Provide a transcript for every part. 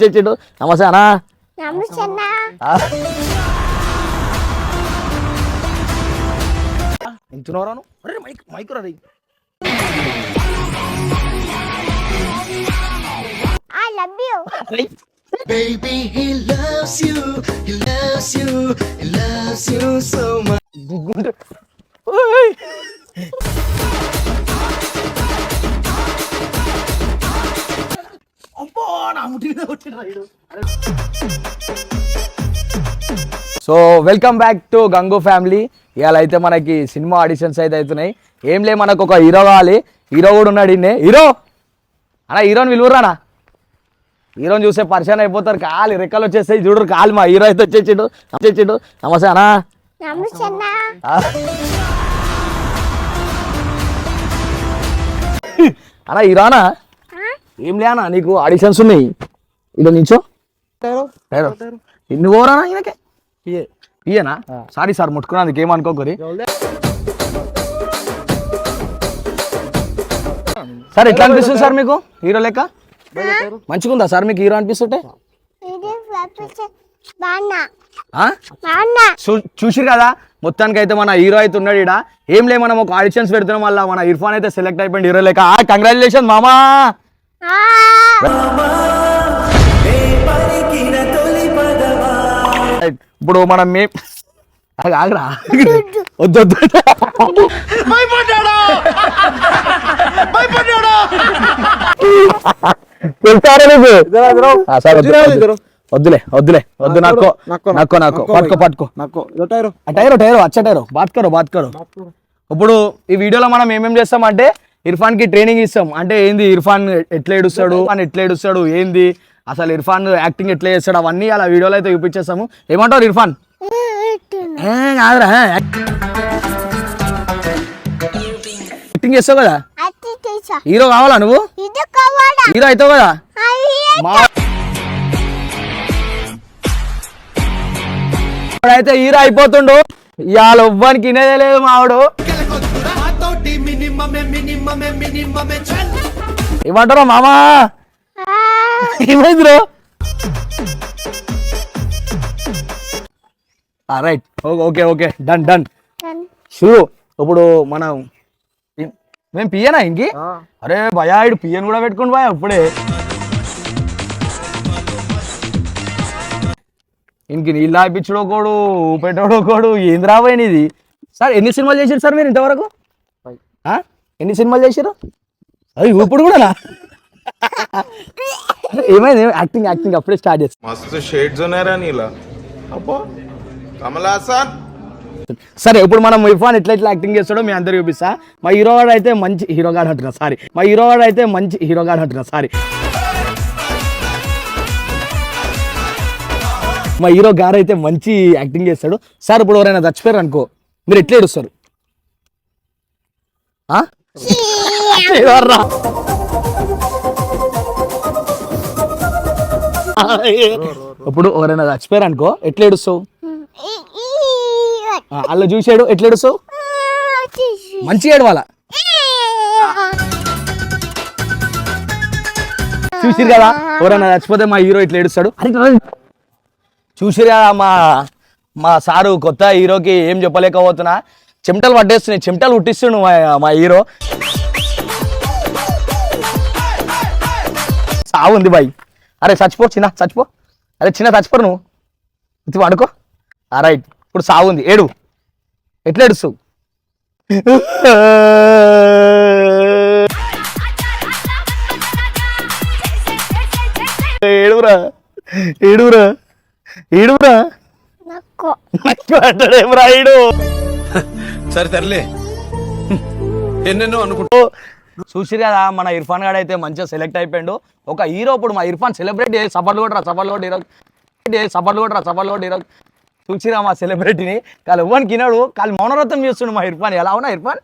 తెచ్చిండు. నమస్తే అన్న. ఎంతున్నారాను అరే మైక్ మైక్ రా I love you so welcome back to Gangu family ఇవాళ అయితే మనకి సినిమా ఆడిషన్స్ అయితే అవుతున్నాయి. ఏం లే మనకు ఒక హీరో కావాలి. హీరో కూడా ఉన్నాడు ఇన్నే హీరో! అన్నా హీరోని విలువరానా హీరోని చూసే పరిచయం అయిపోతారు. కాలి రెక్కలు వచ్చేస్తాయి. చూడరు కాలి మా హీరో అయితే వచ్చేసిండు. వచ్చేసిండు. నమస్తే అన్నా. నమస్తే అన్న. అన్నా హీరోనా? ఏం లేనా నీకు ఆడిషన్స్ ఉన్నాయి. ఇదో నించో నువ్వు ఎవరన్నా ఈయనకే? ఇయ్యనా? సారీ సార్ ముట్టుకున్నందుకు ఏమనుకోకరి? సార్ ఎట్లా అనిపిస్తుంది సార్ మీకు? హీరో లెక్క? మంచిగుందా సార్ మీకు హీరో అనిపిస్తుంటే? ఇది పంపించే బాన్నా ఆ? బాన్నా చూ- చూసిరు కదా? మొత్తానికి అయితే మన హీరో అయితే ఉన్నాడు ఈడ. ఏం లే మనం ఒక ఆడిషన్స్ పెడుతున్నాం వల్ల మన ఇర్ఫాన్ అయితే సెలెక్ట్ అయిపోయింది హీరో లెక్క. కంగ్రాచులేషన్ మామా! ఇప్పుడు మనం మే ఆగు, ఆగురా. వద్దు వద్దు. నీకు? వద్దులే వద్దులే వద్దు నక్కో నక్కో నక్కో పట్టుకో పట్టుకో. నాకు టైరు. టైరో టైరో అచ్చ టైరో. బాత్ కరో బాత్ కరో ఇప్పుడు ఈ వీడియోలో మనం ఏమేం చేస్తాం అంటే ఇర్ఫాన్కి ట్రైనింగ్ ఇస్తాం. అంటే ఏంది ఇర్ఫాన్ ఎట్లా ఏడుస్తాడు అని ఎట్లా ఏడుస్తాడు ఏంది? అసలు ఇర్ఫాన్ యాక్టింగ్ ఎట్లా చేస్తాడు అవన్నీ అలా వీడియోలో అయితే చూపించేస్తాము. ఏమంటారు ఇర్ఫాన్? కాదురా యాక్టింగ్ చేస్తావు కదా? హీరో కావాలా నువ్వు? హీరో అవుతావు కదా? అయితే హీరో అయిపోతుండు. ఇవాళ ఎవ్వనికి వినేదే లేదు మావాడు. ఏమంటారా మామా? ఏమైంది right okay okay. Done done షూరు ఇప్పుడు మనం మేము పియనా ఇంకి? అరే భయా ఇడు పియన్ కూడా పెట్టుకుని భయ అప్పుడే ఇంక నీళ్ళు ఆపించడం ఒకడు పెట్టడం ఒకడు ఏంది రాబోయే ఇది సార్ ఎన్ని సినిమాలు చేశారు సార్ మీరు ఇంతవరకు? ఎన్ని సినిమాలు చేశారు అది ఇప్పుడు కూడా ఏమైంది? యాక్టింగ్ యాక్టింగ్ అప్పుడే స్టార్ట్ చేస్తాం. షేడ్స్ ఉన్నారా నీలా. అబ్బో కమలాసన్ సరే ఇప్పుడు మనం ఇఫాన్ ఎట్లా ఎట్లా యాక్టింగ్ చేస్తాడో మీ అందరు చూపిస్తా. మా హీరో గారు అయితే మంచి హీరో గాడు అంటున్నా సారీ మా హీరో గాడు అయితే మంచి హీరో గాడు అంటున్నా సారీ మా హీరో గారు అయితే మంచి యాక్టింగ్ చేస్తాడు. సార్ ఇప్పుడు ఎవరైనా చచ్చిపోయారు అనుకో మీరు ఎట్లా ఏడుస్తారు? ఇప్పుడు ఎవరైనా చచ్చిపోయారు అనుకో ఎట్లా ఏడుస్తావు? అలా చూసాడు ఎట్లా ఏడుస్తావు? మంచిగా ఏడవాలా? చూసిరు కదా ఎవరైనా చచ్చిపోతే మా హీరో ఇట్లా ఏడుస్తాడు. చూసిరు కదా మా మా సారు కొత్త హీరోకి ఏం చెప్పలేకపోతున్నా. చెమటలు పట్టేస్తున్నాయి చెమటలు పుట్టిస్తుండు మా మా హీరో. సావు ఉంది బాయ్. అరే చచ్చిపో చిన్న చచ్చిపో. అరే చిన్న చచ్చిపోరు నువ్వు? ఇది పడుకో. ఆ రైట్ ఇప్పుడు సావు ఉంది. ఏడు. ఎట్లా ఏడుస్తావు? ఏడురా ఏడురా ఏడురా. ఏడు సరే తరలే ఎన్నెన్నో అనుకుంటా. చూసిరు కదా మన ఇర్ఫాన్ గాడు అయితే మంచిగా సెలెక్ట్ అయిపోయాడు. ఒక హీరో ఇప్పుడు మా ఇర్ఫాన్ సెలబ్రేట్ చేసి సపర్లు కొట్టరా సపర్లు కొట్టి హీరో చేసి సపర్లు కొట్టరా సపర్లు కొట్టి హీరో చూసిరా మా సెలబ్రిటీని కాలు ఇవ్వని కినాడు కాలు మౌనరత్నం చేస్తుండు మా ఇర్ఫాన్. ఎలా ఉన్నా ఇర్ఫాన్?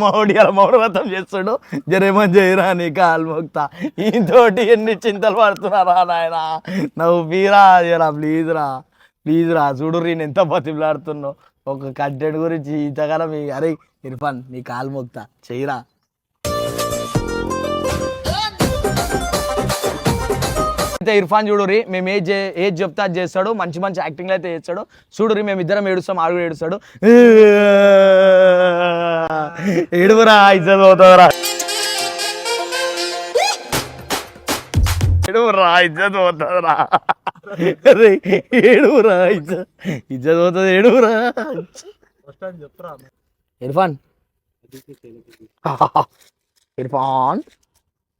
మౌడి అలా మౌనవ్రతం చేస్తాడు. జరేమని చేయరా నీ కాలు మొక్తా. ఈతోటి ఎన్ని చింతలు పడుతున్నారా నాయన? నువ్వు జరా ప్లీజ్ రా. ప్లీజ్ రా చూడు రీ నేను ఎంత బతిమలాడుతున్నావు. ఒక కంటెంట్ గురించి ఇంతగానో మీ అరే ఇర్ఫాన్ నీ కాలు మొక్తా. చెయ్యరా. అయితే ఇర్ఫాన్ చూడురి మేము ఏజ్ ఏజ్ చెప్తా అది చేస్తాడు మంచి మంచి యాక్టింగ్లు అయితే చేస్తాడు. చూడురి మేము ఇద్దరం ఏడుస్తాం ఆడు ఏడుస్తాడు. ఏడువరా ఇజ్జత్ పోతుందిరా ఏడువరా ఇజ్జత్ పోతుందిరా అరే ఏడురా ఇజ్జత్ ఇజ్జత్ ఏడురా ఇర్ఫాన్. ఇర్ఫాన్.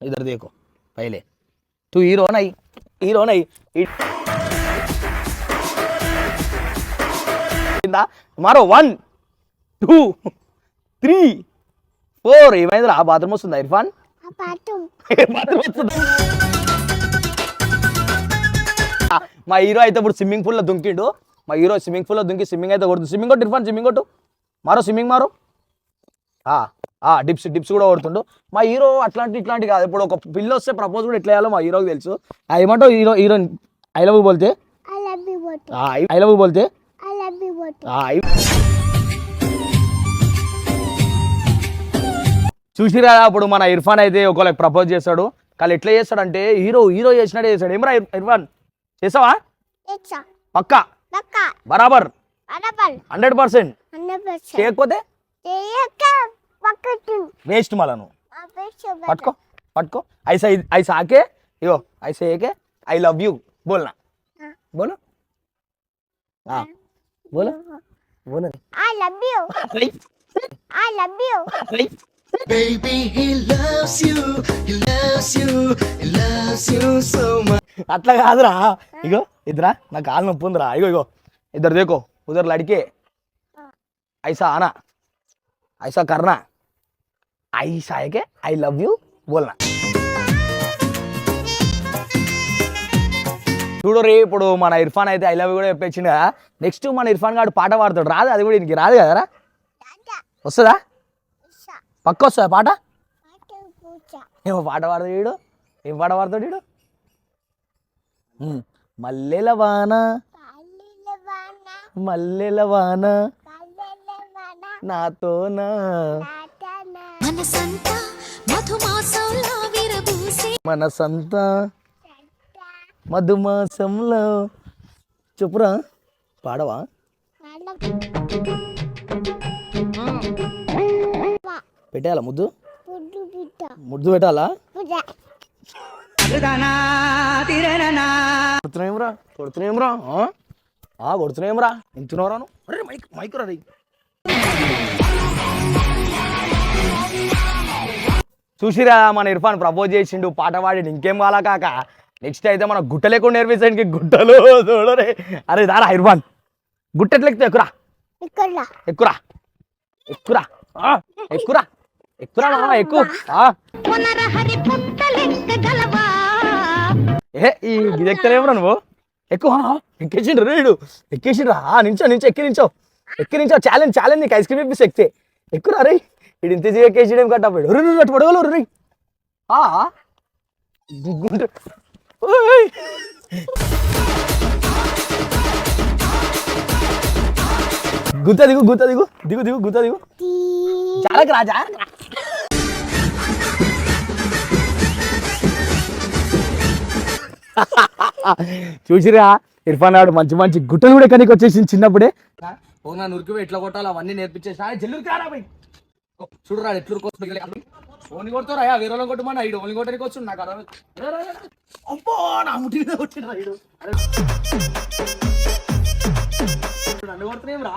ఇద్దరు దేకో పైలే. తూ హీరోనై హీరోనై మరో వన్ టూ త్రీ ఫోర్. ఏమైంది ఆ బాత్రూమ్ వస్తుందా ఇర్ఫాన్? బాత్రూమ్ వస్తుందా? మా హీరో అయితే ఇప్పుడు స్విమ్మింగ్ పూల్లో దుంకిండు. మా హీరో స్విమ్మింగ్ పూల్లో దుంకి స్విమ్మింగ్ అయితే కొడుతుంది. స్విమ్మింగ్ కొట్టు ఇర్ఫాన్ స్విమ్మింగ్ కొట్టు. మారో స్విమ్మింగ్ మారో. డిప్స్ డిప్స్ కూడా కొడుతుండు. మా హీరో అట్లాంటి ఇట్లాంటి కాదు. ఇప్పుడు ఒక పిల్ల వస్తే ప్రపోజ్ కూడా ఎట్లా చేయాలో మా హీరోకి తెలుసు. ఆ, ఏమంటావు హీరో హీరో ఐ లవ్ బోల్తే? ఐ లవ్ బోల్తే. చూసిరా అప్పుడు మన ఇర్ఫాన్ అయితే ఒకళ్ళకి ప్రపోజ్ చేస్తాడు. కానీ ఎట్లా చేస్తాడంటే హీరో హీరో చేసినట్టే చేస్తాడు. ఏమరా ఇర్- ఇర్ఫాన్? చేసావా? పక్కా? పక్క. బరాబర్. Hundred percent. చేయకపోతే? వేస్ట్ మళ్ళను. ఆ పేరు పట్టుకో పట్టుకో. ఐసా ఐసా ఆకే ఇగో ఐసా ఏకే. I love you. బోల్నా? బోలో? బోలో? బోలో. I love you. I love you. Baby, he loves you, he loves you, he loves you so much. అట్లా కాదురా. ఇగో ఇద్దరా నా కాలు నొప్పి ఉందిరా. ఇగో ఇగో ఇద్దరు దేకో ఉదర్ లడికే. ఐసా ఆనా ఐసా కర్నా. ఐసా ఏకే ఐ లవ్ యూ బోల్నా. చూడు రే ఇప్పుడు మన ఇర్ఫాన్ అయితే ఐ లవ్ యూ కూడా చెప్పేసిండు కదా. నెక్స్ట్ మన ఇర్ఫాన్ గారు పాట పాడతాడు. రాదు అది కూడా ఇంక రాదు కదరా? వస్తుందా? పక్క వస్తుందా పాట? ఏమో పాట పాడతాడు వీడు. ఏం పాట పాడతాడు వీడు. మల్లెల వాన. మల్లెల వాన. నాతోనా. మనసంతా మధుమాసంలో చెప్పురా పాడవా? పెట్టేయాలా ముద్దు? ముద్దు పెట్టాలా? పుట్ట. కొడుతున్నాయేమ్రా కొడుతున్నాయేమ్రా ఆ? ఆ కొడుతున్నాయేమ్రా ఎంతున్నారా అరే మైక్ మైక్ రా. చూసిరా మన ఇర్ఫాన్ ప్రపోజ్ చేసిండు పాట పాడి ఇంకేం కావాలా కాక? నెక్స్ట్ అయితే మన గుట్ట లేకుండా నేర్పించడానికి గుట్టలు చూడరే. అరే దారా ఇర్ఫాన్. గుట్ట ఎట్లా ఎక్కుతావు ఎక్కురా? ఎక్కురా? ఎక్కురా? ఆ, ఎక్కురా? ఎక్కురా ఎక్కు ఏ ఈ ఇది ఎక్కుతలేవురా నువ్వు. ఎక్కువ ఎక్కేసిండ్రు రేడు ఎక్కేసిండ్రు ఆ నించో నించో ఎక్కి నించో ఎక్కి నించో ఛాలెంజ్ ఛాలెంజ్ నీకు ఐస్ క్రీమ్ ఇప్పిస్తే ఎక్కితే ఎక్కురా రే ఇది ఇంత ఎక్కేసి ఏం కట్టపోయాడు రు రు అటు పడగలరు రే ఆ గుత్త దిగు గుత్త దిగు. దిగు దిగు గుత్త దిగు. జాగ్రత్త రా రా. చూసిరా ఇర్ఫాన్ ఆడు మంచి మంచి గుట్టలు కూడా ఎక్కడికి వచ్చేసింది చిన్నప్పుడే. ఓ నా నురికి ఎట్లా కొట్టాలి అవన్నీ నేర్పించేసి జల్లురికి రారా బై చూడరా ఎట్లు ఓని కొడతారా వేరే వాళ్ళని కొట్టమన్నా ఇడు ఓని కొట్టడానికి వచ్చి నాకు అర్థం అబ్బో నా ముట్టి మీద కొట్టినరా ఇడు అరే. కొడుతున్నాం రా?